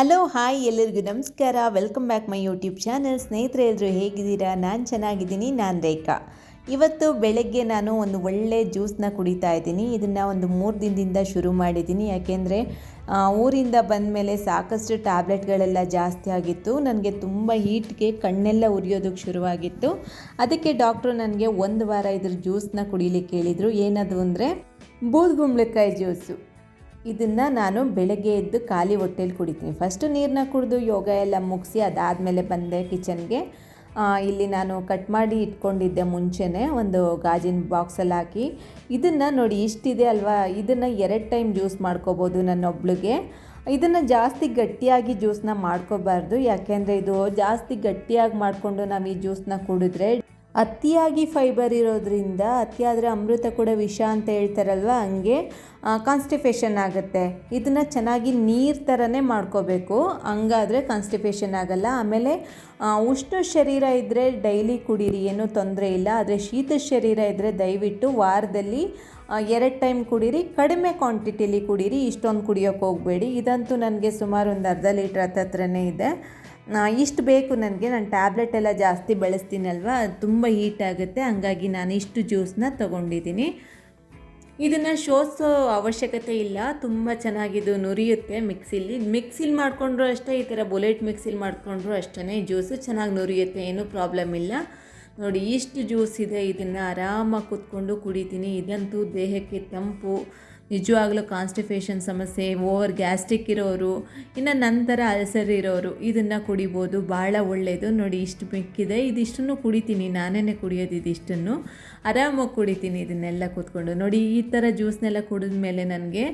Hello hi ಎಲ್ಲರಿಗೂ ನಮಸ್ಕಾರ. Welcome back my YouTube channel ಸ್ನೇಹಿತರೆ ಎಲ್ಲರೂ ಹೇಗಿದ್ದೀರಾ? ನಾನು ಚೆನ್ನಾಗಿದ್ದೀನಿ. ನಾನು ರೇಖಾ. ಇವತ್ತು ಬೆಳಗ್ಗೆ ನಾನು ಒಂದು ಒಳ್ಳೆ ಜ್ಯೂಸನ್ನ ಕುಡಿತಾ ಇದ್ದೀನಿ. ಇದನ್ನು ಒಂದು ಮೂರು ದಿನದಿಂದ ಶುರು ಮಾಡಿದ್ದೀನಿ. ಯಾಕೆಂದರೆ ಊರಿಂದ ಬಂದ ಮೇಲೆ ಸಾಕಷ್ಟು ಟ್ಯಾಬ್ಲೆಟ್ಗಳೆಲ್ಲ ಜಾಸ್ತಿ ಆಗಿತ್ತು. ನನಗೆ ತುಂಬ ಹೀಟ್ಗೆ ಕಣ್ಣೆಲ್ಲ ಉರಿಯೋದಕ್ಕೆ ಶುರುವಾಗಿತ್ತು. ಅದಕ್ಕೆ ಡಾಕ್ಟ್ರು ನನಗೆ ಒಂದು ವಾರ ಇದ್ರ ಜ್ಯೂಸನ್ನ ಕುಡಿಲಿಕ್ಕೆ ಹೇಳಿದರು. ಏನದು ಅಂದರೆ ಬೂದ್ಗುಂಬಳಕಾಯಿ ಜ್ಯೂಸು ಇದನ್ನು ನಾನು ಬೆಳಗ್ಗೆ ಎದ್ದು ಖಾಲಿ ಹೊಟ್ಟೆಲಿ ಕುಡಿತೀನಿ. ಫಸ್ಟು ನೀರನ್ನ ಕುಡಿದು ಯೋಗ ಎಲ್ಲ ಮುಗಿಸಿ ಅದಾದಮೇಲೆ ಬಂದೆ ಕಿಚನ್ಗೆ ಇಲ್ಲಿ ನಾನು ಕಟ್ ಮಾಡಿ ಇಟ್ಕೊಂಡಿದ್ದೆ ಮುಂಚೆನೇ ಒಂದು ಗಾಜಿನ ಬಾಕ್ಸಲ್ಲಿ ಹಾಕಿ. ಇದನ್ನು ನೋಡಿ ಇಷ್ಟಿದೆ ಅಲ್ವಾ? ಇದನ್ನು ಎರಡು ಟೈಮ್ ಜ್ಯೂಸ್ ಮಾಡ್ಕೋಬೋದು ನನ್ನೊಬ್ಳಿಗೆ ಇದನ್ನು ಜಾಸ್ತಿ ಗಟ್ಟಿಯಾಗಿ ಜ್ಯೂಸನ್ನ ಮಾಡ್ಕೋಬಾರ್ದು. ಯಾಕೆಂದರೆ ಇದು ಜಾಸ್ತಿ ಗಟ್ಟಿಯಾಗಿ ಮಾಡಿಕೊಂಡು ನಾವು ಈ ಜ್ಯೂಸನ್ನ ಕುಡಿದ್ರೆ ಅತಿಯಾಗಿ ಫೈಬರ್ ಇರೋದ್ರಿಂದ ಅತಿಯಾದರೆ ಅಮೃತ ಕೂಡ ವಿಷ ಅಂತ ಹೇಳ್ತಾರಲ್ವ, ಹಂಗೆ ಕಾನ್ಸ್ಟಿಪೇಷನ್ ಆಗುತ್ತೆ. ಇದನ್ನು ಚೆನ್ನಾಗಿ ನೀರು ಥರನೇ ಮಾಡ್ಕೋಬೇಕು. ಹಂಗಾದರೆ ಕಾನ್ಸ್ಟಿಪೇಷನ್ ಆಗಲ್ಲ. ಆಮೇಲೆ ಉಷ್ಣ ಶರೀರ ಇದ್ದರೆ ಡೈಲಿ ಕುಡೀರಿ, ಏನೂ ತೊಂದರೆ ಇಲ್ಲ. ಆದರೆ ಶೀತ ಶರೀರ ಇದ್ದರೆ ದಯವಿಟ್ಟು ವಾರದಲ್ಲಿ ಎರಡು ಟೈಮ್ ಕುಡೀರಿ. ಕಡಿಮೆ ಕ್ವಾಂಟಿಟಿಲಿ ಕುಡೀರಿ. ಇಷ್ಟೊಂದು ಕುಡಿಯೋಕೆ ಹೋಗಬೇಡಿ. ಇದಂತೂ ನನಗೆ ಸುಮಾರು ಒಂದು ಅರ್ಧ ಲೀಟ್ರ್ ಹತ್ತತ್ರನೇ ಇದೆ. ಇಷ್ಟು ಬೇಕು ನನಗೆ, ನಾನು ಟ್ಯಾಬ್ಲೆಟ್ ಎಲ್ಲ ಜಾಸ್ತಿ ಬಳಸ್ತೀನಲ್ವ ತುಂಬ ಹೀಟ್ ಆಗುತ್ತೆ, ಹಂಗಾಗಿ ನಾನು ಇಷ್ಟು ಜ್ಯೂಸನ್ನ ತೊಗೊಂಡಿದ್ದೀನಿ ಇದನ್ನು ಶೋಸೋ ಅವಶ್ಯಕತೆ ಇಲ್ಲ, ತುಂಬ ಚೆನ್ನಾಗಿದು ನುರಿಯುತ್ತೆ ಮಿಕ್ಸಿಲಿ ಮಿಕ್ಸಿಲಿ ಮಾಡಿಕೊಂಡ್ರು ಅಷ್ಟೇ, ಈ ಥರ ಬುಲೆಟ್ ಮಿಕ್ಸಿಲಿ ಮಾಡಿಕೊಂಡ್ರು ಅಷ್ಟೇ ಜ್ಯೂಸು ಚೆನ್ನಾಗಿ ನುರಿಯುತ್ತೆ, ಏನೂ ಪ್ರಾಬ್ಲಮ್ ಇಲ್ಲ. ನೋಡಿ, ಇಷ್ಟು ಜ್ಯೂಸ್ ಇದೆ, ಇದನ್ನು ಆರಾಮಾಗಿ ಕೂತ್ಕೊಂಡು ಕುಡಿತೀನಿ, ಇದಂತೂ ದೇಹಕ್ಕೆ ತಂಪು. ನಿಜವಾಗ್ಲೂ ಕಾನ್ಸ್ಟಿಪೇಷನ್ ಸಮಸ್ಯೆ ಓವರ್ ಗ್ಯಾಸ್ಟ್ರಿಕ್ ಇರೋರು, ಇನ್ನು ನಂತರ ಅಲ್ಸರ್ ಇರೋರು, ಇದನ್ನು ಕುಡಿಬೋದು ಭಾಳ ಒಳ್ಳೆಯದು ನೋಡಿ, ಇಷ್ಟು ಮಿಕ್ಕಿದೆ. ಇದಿಷ್ಟನ್ನು ಕುಡಿತೀನಿ. ನಾನೇ ಕುಡಿಯೋದು ಇದಿಷ್ಟನ್ನು. ಆರಾಮಾಗಿ ಕುಡಿತೀನಿ ಇದನ್ನೆಲ್ಲ ಕೂತ್ಕೊಂಡು. ನೋಡಿ, ಈ ಥರ ಜ್ಯೂಸ್ನೆಲ್ಲ ಕುಡಿದ ಮೇಲೆ ನನಗೆ,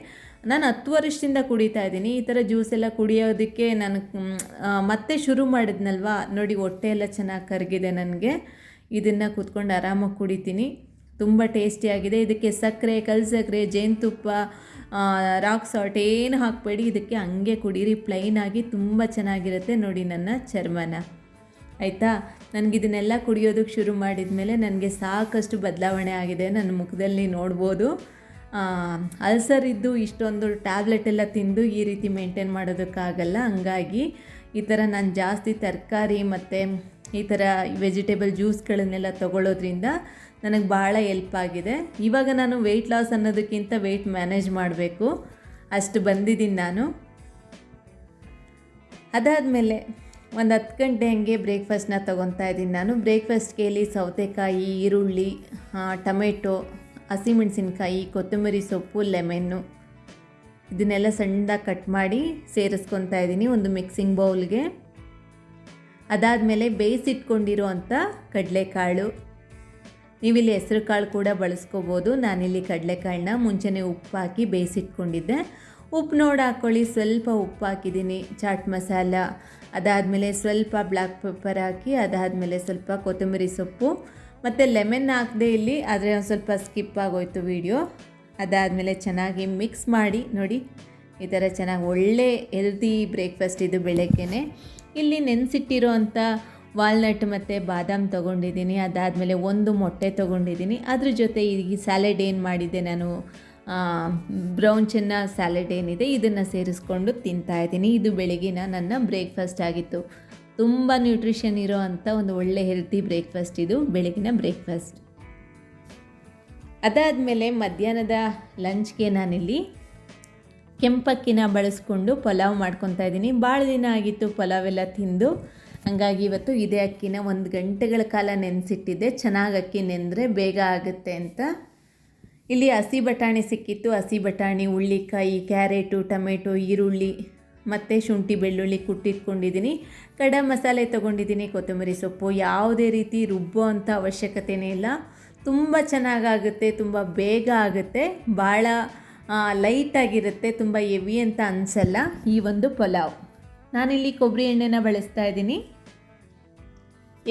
ನಾನು ಹತ್ತು ವರ್ಷದಿಂದ ಕುಡಿತಾ ಇದ್ದೀನಿ. ಈ ಥರ ಜ್ಯೂಸ್ ಎಲ್ಲ ಕುಡಿಯೋದಕ್ಕೆ ನಾನು ಮತ್ತೆ ಶುರು ಮಾಡಿದ್ನಲ್ವಾ? ನೋಡಿ, ಹೊಟ್ಟೆ ಎಲ್ಲ ಚೆನ್ನಾಗಿ ಕರಗಿದೆ ನನಗೆ. ಇದನ್ನು ಕೂತ್ಕೊಂಡು ಆರಾಮಾಗಿ ಕುಡಿತೀನಿ. ತುಂಬ ಟೇಸ್ಟಿಯಾಗಿದೆ ಇದಕ್ಕೆ ಸಕ್ಕರೆ ಕಲ್ ಸಕ್ಕರೆ ಜೇನುತುಪ್ಪ ರಾಕ್ ಸಾಲ್ಟ್ ಏನು ಹಾಕಬೇಡಿ. ಇದಕ್ಕೆ ಹಂಗೆ ಕುಡೀರಿ. ಪ್ಲೈನಾಗಿ ತುಂಬ ಚೆನ್ನಾಗಿರುತ್ತೆ ನೋಡಿ ನನ್ನ ಚರ್ಮನ. ಆಯಿತಾ? ನನಗಿದನ್ನೆಲ್ಲ ಕುಡಿಯೋದಕ್ಕೆ ಶುರು ಮಾಡಿದ ಮೇಲೆ ನನಗೆ ಸಾಕಷ್ಟು ಬದಲಾವಣೆ ಆಗಿದೆ. ನನ್ನ ಮುಖದಲ್ಲಿ ನೋಡ್ಬೋದು. ಅಲ್ಸರ್ ಇದ್ದು ಇಷ್ಟೊಂದು ಟ್ಯಾಬ್ಲೆಟ್ ಎಲ್ಲ ತಿಂದು ಈ ರೀತಿ ಮೇಂಟೈನ್ ಮಾಡೋದಕ್ಕಾಗಲ್ಲ. ಹಂಗಾಗಿ ಈ ಥರ ನಾನು ಜಾಸ್ತಿ ತರಕಾರಿ ಮತ್ತು ಈ ಥರ ವೆಜಿಟೇಬಲ್ ಜ್ಯೂಸ್ಗಳನ್ನೆಲ್ಲ ತಗೊಳ್ಳೋದ್ರಿಂದ ನನಗೆ ಭಾಳ ಎಲ್ಪ್ ಆಗಿದೆ. ಇವಾಗ ನಾನು ವೆಯ್ಟ್ ಲಾಸ್ ಅನ್ನೋದಕ್ಕಿಂತ ವೆಯ್ಟ್ ಮ್ಯಾನೇಜ್ ಮಾಡಬೇಕು. ಅಷ್ಟು ಬಂದಿದ್ದೀನಿ ನಾನು. ಅದಾದಮೇಲೆ ಒಂದು ಹತ್ತು ಗಂಟೆ ಹಂಗೆ ಬ್ರೇಕ್ಫಾಸ್ಟ್ನ ತೊಗೊತಾ ಇದ್ದೀನಿ ನಾನು. ಬ್ರೇಕ್ಫಾಸ್ಟ್ಗೆ ಇಲ್ಲಿ ಸೌತೆಕಾಯಿ, ಈರುಳ್ಳಿ ಟೊಮೆಟೊ, ಹಸಿಮೆಣಸಿನ್ಕಾಯಿ, ಕೊತ್ತಂಬರಿ ಸೊಪ್ಪು ಲೆಮೆನ್ನು ಇದನ್ನೆಲ್ಲ ಸಣ್ಣದಾಗಿ ಕಟ್ ಮಾಡಿ ಸೇರಿಸ್ಕೊತಾ ಇದ್ದೀನಿ ಒಂದು ಮಿಕ್ಸಿಂಗ್ ಬೌಲ್ಗೆ ಅದಾದಮೇಲೆ ಬೇಯಿಸಿಟ್ಕೊಂಡಿರೋ ಅಂಥ ಕಡಲೆಕಾಳು. ನೀವಿಲ್ಲಿ ಹೆಸರು ಕಾಳು ಕೂಡ ಬಳಸ್ಕೋಬೋದು. ನಾನಿಲ್ಲಿ ಕಡಲೆಕಾಳನ್ನ ಮುಂಚೆನೆ ಉಪ್ಪು ಹಾಕಿ ಬೇಯಿಸಿಟ್ಕೊಂಡಿದ್ದೆ. ಉಪ್ಪು ನೋಡಿ ಹಾಕ್ಕೊಳ್ಳಿ ಸ್ವಲ್ಪ ಉಪ್ಪು ಹಾಕಿದ್ದೀನಿ. ಚಾಟ್ ಮಸಾಲ, ಅದಾದಮೇಲೆ ಸ್ವಲ್ಪ ಬ್ಲ್ಯಾಕ್ ಪೆಪ್ಪರ್ ಹಾಕಿ, ಅದಾದಮೇಲೆ ಸ್ವಲ್ಪ ಕೊತ್ತಂಬರಿ ಸೊಪ್ಪು, ಮತ್ತು ಲೆಮನ್ ಹಾಕದೆ ಇಲ್ಲಿ ಆದರೆ ಒಂದು ಸ್ವಲ್ಪ ಸ್ಕಿಪ್ ಆಗೋಯ್ತು ವಿಡಿಯೋ. ಅದಾದಮೇಲೆ ಚೆನ್ನಾಗಿ ಮಿಕ್ಸ್ ಮಾಡಿ, ನೋಡಿ, ಈ ಥರ ಚೆನ್ನಾಗಿ ಒಳ್ಳೆ ಹೆಲ್ದಿ ಬ್ರೇಕ್ಫಾಸ್ಟ್ ಇದು ಬೆಳಗ್ಗೆನೆ. ಇಲ್ಲಿ ನೆನೆಸಿಟ್ಟಿರೋ ಅಂಥ ವಾಲ್ನಟ್ ಮತ್ತು ಬಾದಾಮ್ ತೊಗೊಂಡಿದ್ದೀನಿ, ಅದಾದಮೇಲೆ ಒಂದು ಮೊಟ್ಟೆ ತೊಗೊಂಡಿದ್ದೀನಿ. ಅದ್ರ ಜೊತೆ ಈ ಸ್ಯಾಲೆಡ್ ಏನು ಮಾಡಿದ್ದೆ ನಾನು ಬ್ರೌನ್ ಚೆನ್ನ ಸ್ಯಾಲೆಡ್ ಏನಿದೆ, ಇದನ್ನು ಸೇರಿಸ್ಕೊಂಡು ತಿಂತಾ ಇದ್ದೀನಿ. ಇದು ಬೆಳಗಿನ ನನ್ನ ಬ್ರೇಕ್ಫಾಸ್ಟ್ ಆಗಿತ್ತು. ತುಂಬ ನ್ಯೂಟ್ರಿಷನ್ ಇರೋ ಅಂಥ ಒಂದು ಒಳ್ಳೆ ಹೆಲ್ತಿ ಬ್ರೇಕ್ಫಾಸ್ಟ್ ಇದು, ಬೆಳಗಿನ ಬ್ರೇಕ್ಫಾಸ್ಟ್ ಅದಾದಮೇಲೆ ಮಧ್ಯಾಹ್ನದ ಲಂಚ್ಗೆ ನಾನಿಲ್ಲಿ ಕೆಂಪಕ್ಕಿನ ಬಳಸ್ಕೊಂಡು ಪಲಾವ್ ಮಾಡ್ಕೊತಾ ಇದ್ದೀನಿ. ಭಾಳ ದಿನ ಆಗಿತ್ತು ಪಲಾವ್ ಎಲ್ಲ ತಿಂದು. ಹಂಗಾಗಿ ಇವತ್ತು ಇದೇ ಅಕ್ಕಿನ ಒಂದು ಗಂಟೆಗಳ ಕಾಲ ನೆನೆಸಿಟ್ಟಿದ್ದೆ. ಚೆನ್ನಾಗಿ ಅಕ್ಕಿ ನೆಂದರೆ ಬೇಗ ಆಗುತ್ತೆ ಅಂತ. ಇಲ್ಲಿ ಹಸಿ ಬಟಾಣಿ ಸಿಕ್ಕಿತ್ತು. ಹಸಿ ಬಟಾಣಿ ಹುಳ್ಳಿಕಾಯಿ ಕ್ಯಾರೆಟು, ಟೊಮೆಟೊ, ಈರುಳ್ಳಿ ಮತ್ತು ಶುಂಠಿ, ಬೆಳ್ಳುಳ್ಳಿ ಕುಟ್ಟಿಟ್ಕೊಂಡಿದ್ದೀನಿ. ಕಡ ಮಸಾಲೆ ತೊಗೊಂಡಿದ್ದೀನಿ. ಕೊತ್ತಂಬರಿ ಸೊಪ್ಪು, ಯಾವುದೇ ರೀತಿ ರುಬ್ಬೋ ಅಂಥ ಅವಶ್ಯಕತೆಯೇ ಇಲ್ಲ. ತುಂಬ ಚೆನ್ನಾಗಾಗುತ್ತೆ, ತುಂಬ ಬೇಗ ಆಗುತ್ತೆ. ಭಾಳ ಲೈಟಾಗಿರುತ್ತೆ ತುಂಬ ಹೆವಿ ಅಂತ ಅನಿಸಲ್ಲ ಈ ಒಂದು ಪಲಾವ್. ನಾನಿಲ್ಲಿ ಕೊಬ್ಬರಿ ಎಣ್ಣೆನ ಬಳಸ್ತಾ ಇದ್ದೀನಿ.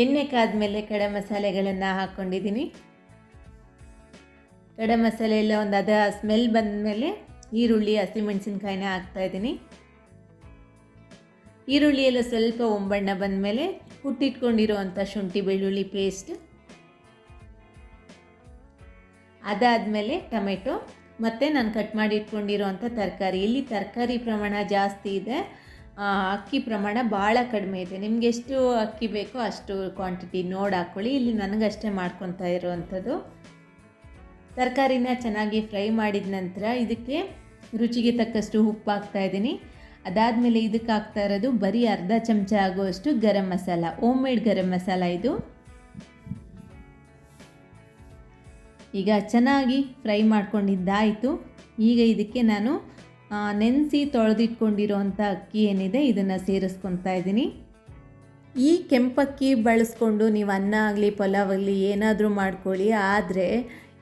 ಎಣ್ಣೆ ಕಾದ್ಮೇಲೆ ಕಡೆ ಮಸಾಲೆಗಳನ್ನು ಹಾಕ್ಕೊಂಡಿದ್ದೀನಿ ಕಡೆ ಮಸಾಲೆ ಎಲ್ಲ ಒಂದು ಅದ ಸ್ಮೆಲ್ ಬಂದಮೇಲೆ ಈರುಳ್ಳಿ ಹಸಿಮೆಣಸಿನ್ಕಾಯಿನ ಹಾಕ್ತಾಯಿದ್ದೀನಿ ಈರುಳ್ಳಿ ಎಲ್ಲ ಸ್ವಲ್ಪ ಒಂಬಣ್ಣ ಬಂದಮೇಲೆ ಹುಟ್ಟಿಟ್ಕೊಂಡಿರುವಂಥ ಶುಂಠಿ ಬೆಳ್ಳುಳ್ಳಿ ಪೇಸ್ಟ್ ಅದಾದಮೇಲೆ ಟೊಮೆಟೊ. ಮತ್ತು ನಾನು ಕಟ್ ಮಾಡಿ ಇಟ್ಕೊಂಡಿರೋವಂಥ ತರಕಾರಿ. ಇಲ್ಲಿ ತರಕಾರಿ ಪ್ರಮಾಣ ಜಾಸ್ತಿ ಇದೆ. ಅಕ್ಕಿ ಪ್ರಮಾಣ ಭಾಳ ಕಡಿಮೆ ಇದೆ. ನಿಮ್ಗೆ ಎಷ್ಟು ಅಕ್ಕಿ ಬೇಕೋ ಅಷ್ಟು ಕ್ವಾಂಟಿಟಿ ನೋಡಿ ಹಾಕ್ಕೊಳ್ಳಿ ಇಲ್ಲಿ ನನಗಷ್ಟೇ ಮಾಡ್ಕೊತಾ ಇರುವಂಥದ್ದು. ತರಕಾರಿನ ಚೆನ್ನಾಗಿ ಫ್ರೈ ಮಾಡಿದ ನಂತರ ಇದಕ್ಕೆ ರುಚಿಗೆ ತಕ್ಕಷ್ಟು ಉಪ್ಪು ಹಾಕ್ತಾ ಇದ್ದೀನಿ. ಅದಾದಮೇಲೆ ಇದಕ್ಕೆ ಹಾಕ್ತಾ ಇರೋದು ಬರೀ ಅರ್ಧ ಚಮಚ ಆಗುವಷ್ಟು ಗರಂ ಮಸಾಲ ಓಮ್ ಮೇಡ್ ಗರಂ ಮಸಾಲ ಇದು. ಈಗ ಚೆನ್ನಾಗಿ ಫ್ರೈ ಮಾಡ್ಕೊಂಡಿದ್ದಾಯಿತು. ಈಗ ಇದಕ್ಕೆ ನಾನು ನೆನೆಸಿ ತೊಳೆದಿಟ್ಕೊಂಡಿರೋಂಥ ಅಕ್ಕಿ ಏನಿದೆ, ಇದನ್ನು ಸೇರಿಸ್ಕೊತಾ ಇದ್ದೀನಿ. ಈ ಕೆಂಪಕ್ಕಿ ಬಳಸ್ಕೊಂಡು ನೀವು ಅನ್ನ ಆಗಲಿ, ಪಲಾವ್ ಆಗಲಿ ಏನಾದರೂ ಮಾಡ್ಕೊಳ್ಳಿ, ಆದರೆ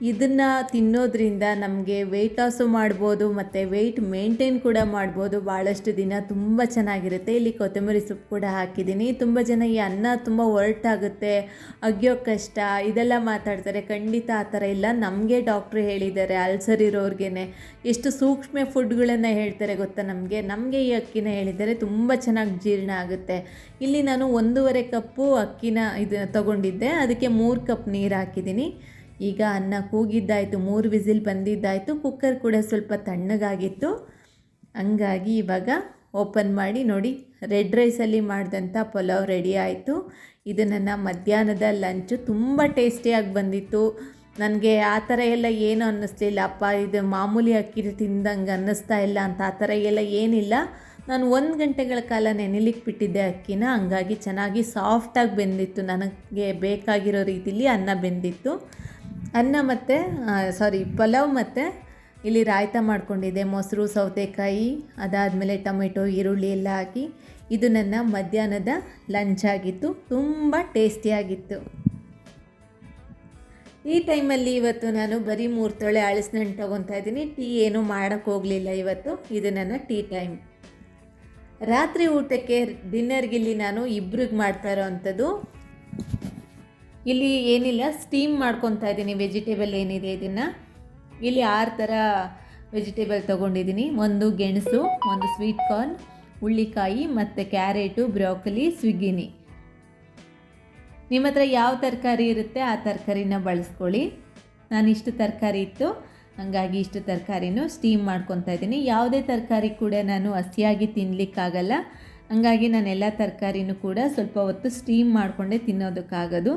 ಇದನ್ನು ತಿನ್ನೋದ್ರಿಂದ ನಮಗೆ ವೆಯ್ಟ್ ಲಾಸು ಮಾಡ್ಬೋದು, ಮತ್ತು ವೆಯ್ಟ್ ಮೇಂಟೈನ್ ಕೂಡ ಮಾಡ್ಬೋದು. ಭಾಳಷ್ಟು ದಿನ ತುಂಬ ಚೆನ್ನಾಗಿರುತ್ತೆ. ಇಲ್ಲಿ ಕೊತ್ತಂಬರಿ ಸೊಪ್ಪು ಕೂಡ ಹಾಕಿದ್ದೀನಿ. ತುಂಬ ಜನ ಈ ಅನ್ನ ತುಂಬ ಒರಟಾಗುತ್ತೆ, ಅಗ್ಯೋ ಕಷ್ಟ, ಇದೆಲ್ಲ ಮಾತಾಡ್ತಾರೆ. ಖಂಡಿತ ಆ ಥರ ಇಲ್ಲ. ನಮಗೆ ಡಾಕ್ಟ್ರು ಹೇಳಿದ್ದಾರೆ ಅಲ್ಸರ್ ಇರೋರ್ಗೆ ಎಷ್ಟು ಸೂಕ್ಷ್ಮ ಫುಡ್ಗಳನ್ನು ಹೇಳ್ತಾರೆ ಗೊತ್ತಾ ನಮಗೆ? ನಮಗೆ ಈ ಅಕ್ಕಿನ ಹೇಳಿದ್ದಾರೆ ತುಂಬ ಚೆನ್ನಾಗಿ ಜೀರ್ಣ ಆಗುತ್ತೆ. ಇಲ್ಲಿ ನಾನು ಒಂದೂವರೆ ಕಪ್ಪು ಅಕ್ಕಿನ ಇದು ತಗೊಂಡಿದ್ದೆ. ಅದಕ್ಕೆ ಮೂರು ಕಪ್ ನೀರು ಹಾಕಿದ್ದೀನಿ. ಈಗ ಅನ್ನ ಕೂಗಿದ್ದಾಯಿತು, ಮೂರು ವಿಸಿಲ್ ಬಂದಿದ್ದಾಯಿತು ಕುಕ್ಕರ್ ಕೂಡ ಸ್ವಲ್ಪ ತಣ್ಣಗಾಗಿತ್ತು. ಹಂಗಾಗಿ ಇವಾಗ ಓಪನ್ ಮಾಡಿ ನೋಡಿ ರೆಡ್ ರೈಸಲ್ಲಿ ಮಾಡಿದಂಥ ಪಲಾವ್ ರೆಡಿ ಆಯಿತು. ಇದು ನನ್ನ ಮಧ್ಯಾಹ್ನದ ಲಂಚು ತುಂಬ ಟೇಸ್ಟಿಯಾಗಿ ಬಂದಿತ್ತು. ನನಗೆ ಆ ಥರ ಎಲ್ಲ ಏನು ಅನ್ನಿಸ್ಲಿಲ್ಲ. ಅಪ್ಪ, ಇದು ಮಾಮೂಲಿ ಅಕ್ಕಿ ತಿಂದಂಗೆ ಅನ್ನಿಸ್ತಾ ಇಲ್ಲ ಅಂತ ಆ ಥರ ಎಲ್ಲ ಏನಿಲ್ಲ. ನಾನು ಒಂದು ಗಂಟೆಗಳ ಕಾಲ ನೆನೆಲಿಕ್ಕೆ ಬಿಟ್ಟಿದ್ದೆ ಅಕ್ಕಿನ. ಹಂಗಾಗಿ ಚೆನ್ನಾಗಿ ಸಾಫ್ಟಾಗಿ ಬೆಂದಿತ್ತು. ನನಗೆ ಬೇಕಾಗಿರೋ ರೀತಿಲಿ ಅನ್ನ ಬೆಂದಿತ್ತು. ಅನ್ನ ಮತ್ತು ಸಾರಿ ಪಲಾವ್ ಮತ್ತು ಇಲ್ಲಿ ರಾಯ್ತ ಮಾಡ್ಕೊಂಡಿದ್ದೆ. ಮೊಸರು, ಸೌತೆಕಾಯಿ, ಅದಾದಮೇಲೆ ಟೊಮೆಟೊ, ಈರುಳ್ಳಿ ಎಲ್ಲ ಹಾಕಿ ಇದು ನನ್ನ ಮಧ್ಯಾಹ್ನದ ಲಂಚ್ ಆಗಿತ್ತು. ತುಂಬ ಟೇಸ್ಟಿಯಾಗಿತ್ತು ಈ ಟೈಮಲ್ಲಿ ಇವತ್ತು ನಾನು ಬರೀ ಮೂರು ತೊಳೆ ಅಳಿಸ್ನಣ್ಣು ತೊಗೊತಾ ಇದ್ದೀನಿ. ಟೀ ಏನೂ ಮಾಡೋಕ್ಕೆ ಹೋಗಲಿಲ್ಲ ಇವತ್ತು. ಇದು ನನ್ನ ಟೀ ಟೈಮ್ ರಾತ್ರಿ ಊಟಕ್ಕೆ ಡಿನ್ನರ್ಗಿಲ್ಲಿ ನಾನು ಇಬ್ರಿಗೆ ಮಾಡ್ತಾ ಇರೋವಂಥದ್ದು ಇಲ್ಲಿ ಏನಿಲ್ಲ ಸ್ಟೀಮ್ ಮಾಡ್ಕೊತಾ ಇದ್ದೀನಿ. ವೆಜಿಟೇಬಲ್ ಏನಿದೆ ಇದನ್ನು. ಇಲ್ಲಿ ಆರು ಥರ ವೆಜಿಟೇಬಲ್ ತೊಗೊಂಡಿದ್ದೀನಿ. ಒಂದು ಗೆಣಸು, ಒಂದು ಸ್ವೀಟ್ ಕಾರ್ನ್ ಹುಳ್ಳಿಕಾಯಿ ಮತ್ತು ಕ್ಯಾರೆಟು ಬ್ರೋಕಲಿ ಸ್ವಿಗ್ಗಿನಿ ನಿಮ್ಮ ಹತ್ರ ಯಾವ ತರಕಾರಿ ಇರುತ್ತೆ ಆ ತರಕಾರಿನ ಬಳಸ್ಕೊಳ್ಳಿ. ನಾನು ಇಷ್ಟು ತರಕಾರಿ ಇತ್ತು. ಹಾಗಾಗಿ ಇಷ್ಟು ತರಕಾರಿನೂ ಸ್ಟೀಮ್ ಮಾಡ್ಕೊತಾ ಇದ್ದೀನಿ. ಯಾವುದೇ ತರಕಾರಿ ಕೂಡ ನಾನು ಹಸಿಯಾಗಿ ತಿನ್ನಲಿಕ್ಕಾಗಲ್ಲ ಹಾಗಾಗಿ ನಾನು ಎಲ್ಲ ತರಕಾರಿನೂ ಕೂಡ ಸ್ವಲ್ಪ ಹೊತ್ತು ಸ್ಟೀಮ್ ಮಾಡಿಕೊಂಡೇ ತಿನ್ನೋದಕ್ಕಾಗೋದು.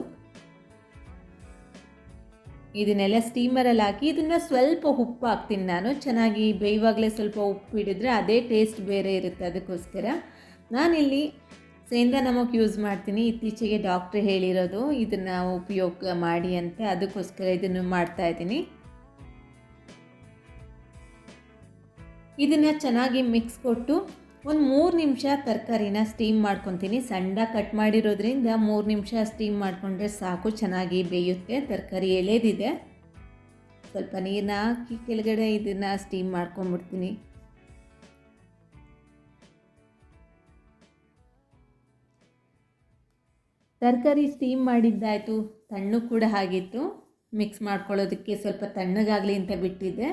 ಇದನ್ನೆಲ್ಲ ಸ್ಟೀಮರಲ್ಲಿ ಹಾಕಿ ಇದನ್ನು ಸ್ವಲ್ಪ ಉಪ್ಪು ಹಾಕ್ತೀನಿ ನಾನು. ಚೆನ್ನಾಗಿ ಬೇಯುವಾಗಲೇ ಸ್ವಲ್ಪ ಉಪ್ಪು ಹಿಡಿದ್ರೆ ಅದೇ ಟೇಸ್ಟ್ ಬೇರೆ ಇರುತ್ತೆ ಅದಕ್ಕೋಸ್ಕರ. ನಾನಿಲ್ಲಿ ಸೇಂದ ನಮಕ್ ಯೂಸ್ ಮಾಡ್ತೀನಿ. ಇತ್ತೀಚೆಗೆ ಡಾಕ್ಟ್ರ್ ಹೇಳಿರೋದು ಇದನ್ನು ಉಪಯೋಗ ಮಾಡಿ ಅಂತ ಅದಕ್ಕೋಸ್ಕರ ಇದನ್ನು ಮಾಡ್ತಾ ಇದ್ದೀನಿ. ಇದನ್ನು ಚೆನ್ನಾಗಿ ಮಿಕ್ಸ್ ಕೊಟ್ಟು ಒಂದು ಮೂರು ನಿಮಿಷ ತರಕಾರಿನ ಸ್ಟೀಮ್ ಮಾಡ್ಕೊತೀನಿ. ಸಣ್ಣ ಕಟ್ ಮಾಡಿರೋದ್ರಿಂದ ಮೂರು ನಿಮಿಷ ಸ್ಟೀಮ್ ಮಾಡಿಕೊಂಡ್ರೆ ಸಾಕು, ಚೆನ್ನಾಗಿ ಬೇಯುತ್ತೆ. ತರಕಾರಿ ಎಳೆದಿದೆ. ಸ್ವಲ್ಪ ನೀರನ್ನ ಹಾಕಿ ಕೆಳಗಡೆ ಇದನ್ನು ಸ್ಟೀಮ್ ಮಾಡ್ಕೊಂಬಿಡ್ತೀನಿ ತರಕಾರಿ ಸ್ಟೀಮ್ ಮಾಡಿದ್ದಾಯಿತು. ತಣ್ಣು ಕೂಡ ಆಗಿತ್ತು. ಮಿಕ್ಸ್ ಮಾಡ್ಕೊಳ್ಳೋದಕ್ಕೆ ಸ್ವಲ್ಪ ತಣ್ಣಗಾಗಲಿ ಅಂತ ಬಿಟ್ಟಿದ್ದೆ.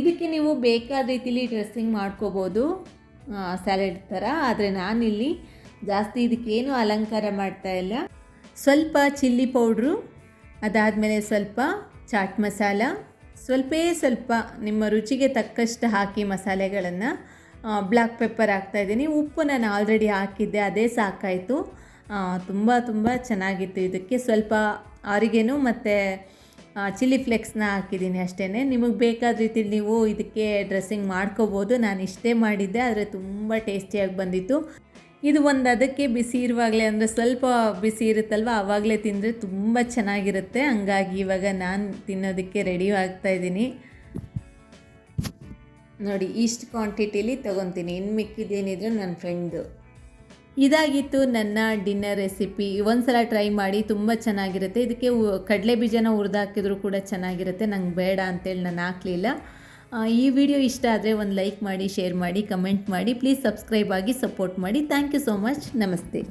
ಇದಕ್ಕೆ ನೀವು ಬೇಕಾದ ರೀತಿಲಿ ಡ್ರೆಸ್ಸಿಂಗ್ ಮಾಡ್ಕೋಬೋದು. ಸ್ಯಾಲೆಡ್ ಥರ ಆದರೆ ನಾನಿಲ್ಲಿ ಜಾಸ್ತಿ ಇದಕ್ಕೇನು ಅಲಂಕಾರ ಮಾಡ್ತಾ ಇಲ್ಲ. ಸ್ವಲ್ಪ ಚಿಲ್ಲಿ ಪೌಡ್ರು ಅದಾದಮೇಲೆ ಸ್ವಲ್ಪ ಚಾಟ್ ಮಸಾಲ ಸ್ವಲ್ಪೇ ಸ್ವಲ್ಪ ನಿಮ್ಮ ರುಚಿಗೆ ತಕ್ಕಷ್ಟು ಹಾಕಿ ಮಸಾಲೆಗಳನ್ನು ಬ್ಲ್ಯಾಕ್ ಪೆಪ್ಪರ್ ಹಾಕ್ತಾಯಿದ್ದೀನಿ ಉಪ್ಪು ನಾನು ಆಲ್ರೆಡಿ ಹಾಕಿದ್ದೆ, ಅದೇ ಸಾಕಾಯಿತು. ತುಂಬ ತುಂಬ ಚೆನ್ನಾಗಿತ್ತು. ಇದಕ್ಕೆ ಸ್ವಲ್ಪ ಅವರಿಗೇನು ಮತ್ತು ಚಿಲ್ಲಿ ಫ್ಲೆಕ್ಸ್ನ ಹಾಕಿದ್ದೀನಿ ಅಷ್ಟೇ ನಿಮಗೆ ಬೇಕಾದ ರೀತಿಲಿ ನೀವು ಇದಕ್ಕೆ ಡ್ರೆಸ್ಸಿಂಗ್ ಮಾಡ್ಕೋಬೋದು. ನಾನು ಇಷ್ಟೇ ಮಾಡಿದ್ದೆ, ಆದರೆ ತುಂಬ ಟೇಸ್ಟಿಯಾಗಿ ಬಂದಿತ್ತು. ಇದು ಒಂದು ಅದಕ್ಕೆ ಬಿಸಿ ಇರುವಾಗಲೇ, ಅಂದರೆ ಸ್ವಲ್ಪ ಬಿಸಿ ಇರುತ್ತಲ್ವ ಆವಾಗಲೇ ತಿಂದರೆ ತುಂಬ ಚೆನ್ನಾಗಿರುತ್ತೆ. ಹಂಗಾಗಿ ಇವಾಗ ನಾನು ತಿನ್ನೋದಕ್ಕೆ ರೆಡಿ ಆಗ್ತಾ ಇದ್ದೀನಿ. ನೋಡಿ, ಇಷ್ಟು ಕ್ವಾಂಟಿಟೀಲಿ ತೊಗೊತೀನಿ. ಇನ್ನು ಮಿಕ್ಕಿದ್ದೇನಿದ್ರು ನನ್ನ ಫ್ರೆಂಡ್ದು ಇದಾಗಿತ್ತು ನನ್ನ ಡಿನ್ನರ್ ರೆಸಿಪಿ. ಒಂದ್ಸಲ ಟ್ರೈ ಮಾಡಿ ತುಂಬ ಚೆನ್ನಾಗಿರುತ್ತೆ. ಇದಕ್ಕೆ ಕಡಲೆ ಬೀಜನ ಹುರಿದಾಕಿದ್ರು ಕೂಡ ಚೆನ್ನಾಗಿರುತ್ತೆ. ನಂಗೆ ಬೇಡ ಅಂತೇಳಿ ನಾನು ಹಾಕಲಿಲ್ಲ. ಈ ವಿಡಿಯೋ ಇಷ್ಟ ಆದರೆ ಒಂದು ಲೈಕ್ ಮಾಡಿ, ಶೇರ್ ಮಾಡಿ, ಕಮೆಂಟ್ ಮಾಡಿ. ಪ್ಲೀಸ್ ಸಬ್ಸ್ಕ್ರೈಬ್ ಆಗಿ ಸಪೋರ್ಟ್ ಮಾಡಿ. Thank you so much. ನಮಸ್ತೆ.